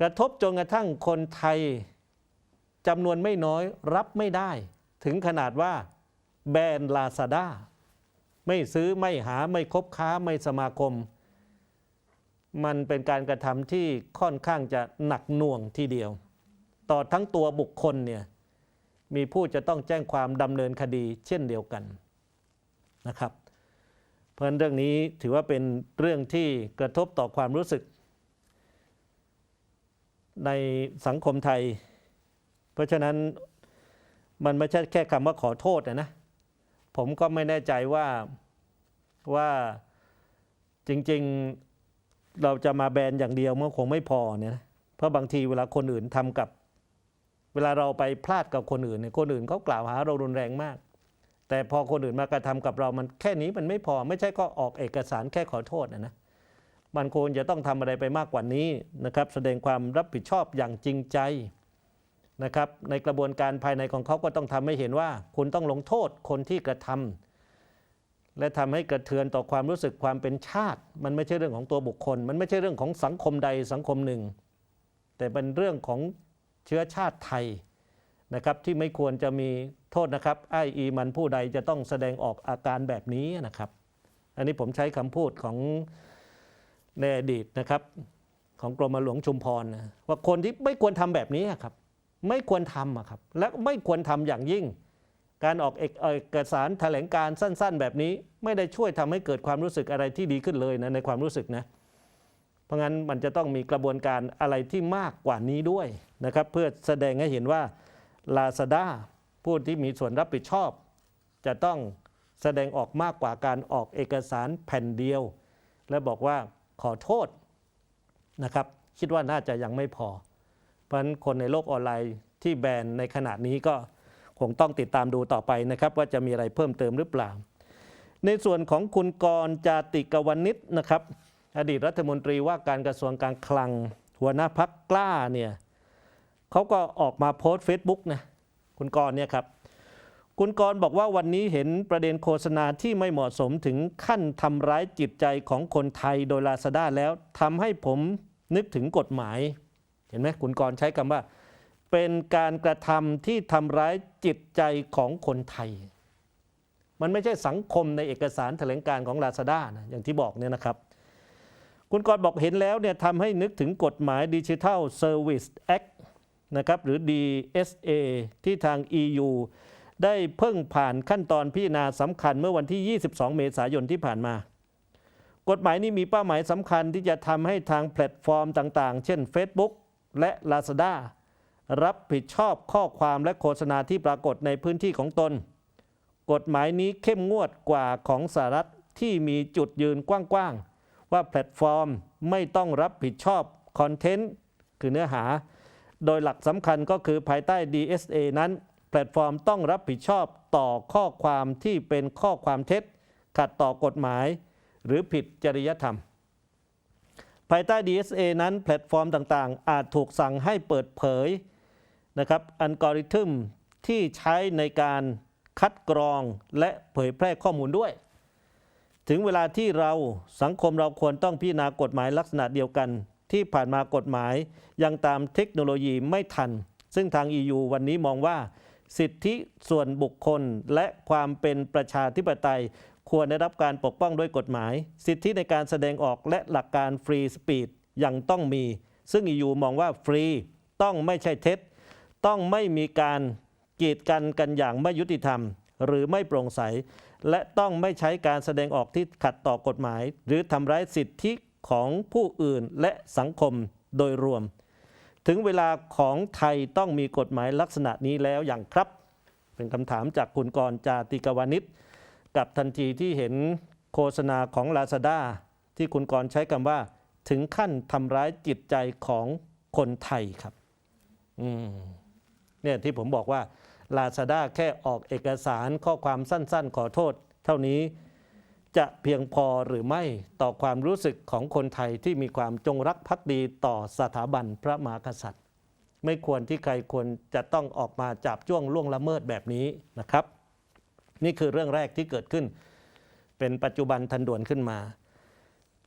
กระทบจนกระทั่งคนไทยจำนวนไม่น้อยรับไม่ได้ ถึงขนาดว่าแบนลาซาด้าไม่ซื้อไม่หาไม่คบค้าไม่สมาคม มันเป็นการกระทำที่ค่อนข้างจะหนักหน่วงทีเดียว ต่อทั้งตัวบุคคลเนี่ยมีผู้จะต้องแจ้งความดำเนินคดีเช่นเดียวกันนะครับ เพราะเรื่องนี้ถือว่าเป็นเรื่องที่กระทบต่อความรู้สึก ในสังคมไทย เพราะฉะนั้นมันไม่ใช่แค่คำว่าขอโทษนะนะ ผมก็ไม่แน่ใจว่าว่าจริงๆเราจะมาแบนอย่างเดียวมันคงไม่พอเนี่ยนะเพราะบางทีเวลาคนอื่นทำกับ เวลาเราไปพลาดกับคนอื่นเนี่ยคนอื่นเขากล่าวหาเรารุนแรงมาก แต่พอคนอื่นมากระทำกับเรามันแค่นี้มันไม่พอไม่ใช่ก็ออกเอกสารแค่ขอโทษนะนะ มันควรจะต้องทำอะไรไปมากกว่านี้นะครับ แสดงความรับผิดชอบอย่างจริงใจนะครับ ในกระบวนการภายในของเขาก็ต้องทำให้เห็นว่า คุณต้องลงโทษคนที่กระทำและทำให้กระเทือนต่อความรู้สึกความเป็นชาติ มันไม่ใช่เรื่องของตัวบุคคล มันไม่ใช่เรื่องของสังคมใดสังคมหนึ่ง แต่เป็นเรื่องของเชื้อชาติไทยนะครับที่ไม่ควรจะมีโทษนะครับไออีมันผู้ใดจะต้องแสดงออกอาการแบบนี้นะครับ อันนี้ผมใช้คำพูดของ ในอดีตนะครับ ของกรมหลวงชุมพรนะว่าคนที่ไม่ควรทำแบบนี้ครับ ไม่ควรทำครับ และไม่ควรทำอย่างยิ่ง การออกเอกเอกสารแถลงการสั้น ๆ แบบนี้ไม่ได้ช่วยทำให้เกิดความรู้สึกอะไรที่ดีขึ้นเลยนะในความรู้สึกนะเพราะงั้นมันจะต้องมีกระบวนการอะไรที่มากกว่านี้ด้วยนะครับ เพื่อแสดงให้เห็นว่า Lazada ผู้ที่มีส่วนรับผิดชอบ จะต้องแสดงออกมากกว่าการออกเอกสารแผ่นเดียว และบอกว่า ขอโทษนะครับคิดว่าน่าจะยังไม่พอ เพราะฉะนั้นคนในโลกออนไลน์ที่แบนในขณะนี้ก็คงต้องติดตามดูต่อไปนะครับ ว่าจะมีอะไรเพิ่มเติมหรือเปล่า ในส่วนของคุณกรจาติกวนิชนะครับ อดีตรัฐมนตรีว่าการกระทรวงการคลัง หัวหน้าพักกล้าเนี่ยเขาก็ออกมาโพสต์เฟซบุ๊กนะคุณกรเนี่ยครับ คุณกรบอกว่าวันนี้เห็นประเด็นโฆษณาที่ไม่เหมาะสมถึงขั้นทำร้ายจิตใจของคนไทยโดยลาซาด้าแล้วทำให้ผมนึกถึงกฎหมาย เห็นไหมคุณกรใช้คำว่า เป็นการกระทำที่ทำร้ายจิตใจของคนไทย มันไม่ใช่สังคมในเอกสารแถลงการของลาซาด้านะอย่างที่บอกเนี่ยนะครับ คุณกรบอกเห็นแล้วเนี่ยทำให้นึกถึงกฎหมายดิจิทัลเซอร์วิสแอคนะครับหรือ DSA ที่ทาง EU ได้เพิ่งผ่านขั้นตอนพิจารณาสำคัญเมื่อวันที่ 22 เมษายนที่ผ่านมา กฎหมายนี้มีเป้าหมายสำคัญที่จะทำให้ทางแพลตฟอร์มต่างๆ เช่น Facebook และ Lazada รับผิดชอบข้อความและโฆษณาที่ปรากฏในพื้นที่ของตน กฎหมายนี้เข้มงวดกว่าของสหรัฐที่มีจุดยืนกว้างๆ ว่าแพลตฟอร์มไม่ต้องรับผิดชอบคอนเทนต์คือเนื้อหา โดยหลักสำคัญก็คือภายใต้ DSA นั้น ลตฟอร์มต้องรับผิดชอบต่อข้อความที่เป็นข้อความเท็จ ขัดต่อกฎหมาย หรือผิดจริยธรรม ภายใต้ DSA นั้นแพลตฟอร์มต่างๆ อาจถูกสั่งให้เปิดเผยนะครับอัลกอริทึมที่ใช้ในการคัดกรองและเผยแพร่ข้อมูลด้วย ถึงเวลาที่เราสังคมเราควรต้องพิจารณากฎหมายลักษณะเดียวกัน ที่ผ่านมากฎหมายยังตามเทคโนโลยีไม่ทัน ซึ่งทาง EU วันนี้มองว่า สิทธิส่วนบุคคลและความเป็นประชาธิปไตย ควรได้รับการปกป้องด้วยกฎหมาย สิทธิในการแสดงออกและหลักการฟรีสปีดยังต้องมี ซึ่ง EU มองว่าฟรีต้องไม่ใช่เท็จ ต้องไม่มีการกีดกันกันอย่างไม่ยุติธรรม หรือไม่โปร่งใส และต้องไม่ใช้การแสดงออกที่ขัดต่อกฎหมาย หรือทำร้ายสิทธิของผู้อื่นและสังคมโดยรวม ถึงเวลาของไทยต้องมีกฎหมายลักษณะนี้แล้วอย่างครับ เป็นคำถามจากคุณกรจาติกวานิชกับทันทีที่เห็นโฆษณาของ Lazada ที่คุณกรใช้คำว่า ถึงขั้นทำร้ายจิตใจของคนไทยครับอืมเนี่ยที่ผมบอกว่า Lazada แค่ออกเอกสารข้อความสั้น ๆ ขอโทษ เท่านี้ จะเพียงพอหรือไม่ต่อความรู้สึกของคนไทยที่มีความจงรักภักดีต่อสถาบันพระมหากษัตริย์ ไม่ควรที่ใครควรจะต้องออกมาจับจ้วงล่วงละเมิดแบบนี้นะครับ นี่คือเรื่องแรกที่เกิดขึ้น เป็นปัจจุบันทันด่วนขึ้นมา